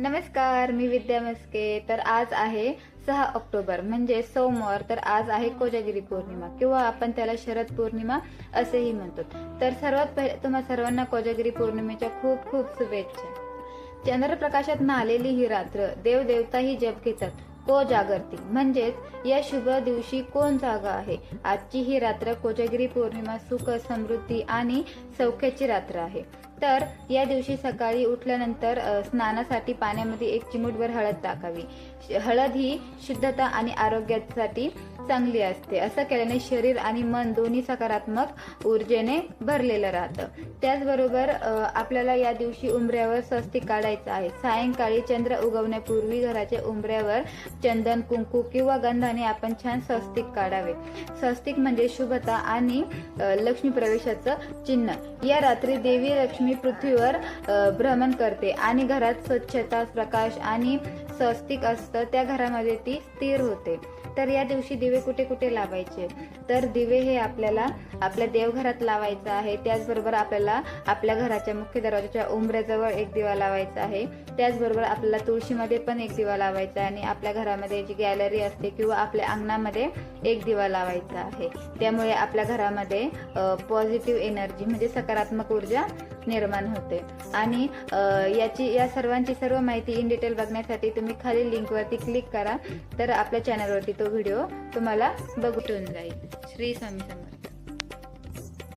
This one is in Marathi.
नमस्कार मी विद्या मस्के तर आज आहे सहा ऑक्टोबर म्हणजे सोमवार. तर आज आहे कोजागिरी पौर्णिमा किंवा आपण त्याला शरद पौर्णिमा असेही म्हणतो. तर सर्वात पहिले तुम्हा सर्वांना कोजागिरी पौर्णिमेच्या खूप खूप शुभेच्छा. चंद्रप्रकाशात नालेली ही रात्र देवदेवताही जप घेतात. को जागरती म्हणजेच या शुभ दिवशी कोण जागा आहे? आजची ही रात्र कोजागिरी पौर्णिमा सुख समृद्धी आणि सौख्याची रात्र आहे. तर या दिवशी सकाळी उठल्यानंतर स्नानासाठी पाण्यामध्ये एक चिमूटभर हळद टाकावी. श- हळद ही शुद्धता आणि आरोग्यासाठी चांगली असते. असं केल्याने शरीर आणि मन दोन्ही सकारात्मक ऊर्जेने भरलेलं राहतं. त्याचबरोबर आपल्याला या दिवशी उंबऱ्यावर स्वस्तिक काढायचं आहे. सायंकाळी चंद्र उगवण्यापूर्वी घराच्या उंबऱ्यावर चंदन कुंकू किंवा गंधाने आपण छान स्वस्तिक काढावे. स्वस्तिक म्हणजे शुभता आणि लक्ष्मी प्रवेशाचं चिन्ह. या रात्री देवी लक्ष्मी पृथ्वीवर भ्रमण करते आणि घरात स्वच्छता प्रकाश आणि स्वस्तिक असतं. त्या घरामध्ये ती स्थिर होते. तर या दिवशी दिवे कुठे कुठे लावायचे? तर दिवे हे आपल्याला आपल्या देवघरात लावायचं आहे. त्याचबरोबर आपल्याला आपल्या घराच्या मुख्य दरवाजाच्या उंबऱ्याजवळ एक दिवा लावायचा आहे. त्याचबरोबर आपल्याला तुळशीमध्ये पण एक दिवा लावायचा आहे आणि आपल्या घरामध्ये जी गॅलरी असते किंवा आपल्या अंगणामध्ये एक दिवा लावायचा आहे. त्यामुळे आपल्या घरामध्ये पॉझिटिव्ह एनर्जी म्हणजे सकारात्मक ऊर्जा निर्माण होते. आणि याची या सर्वांची सर्व माहिती इन डिटेल बघण्यासाठी तुम्ही खाली लिंकवरती क्लिक करा. तर आपल्या चॅनलवरती तो व्हिडिओ तुम्हाला बघून जाईल. श्री स्वामी समर्थ.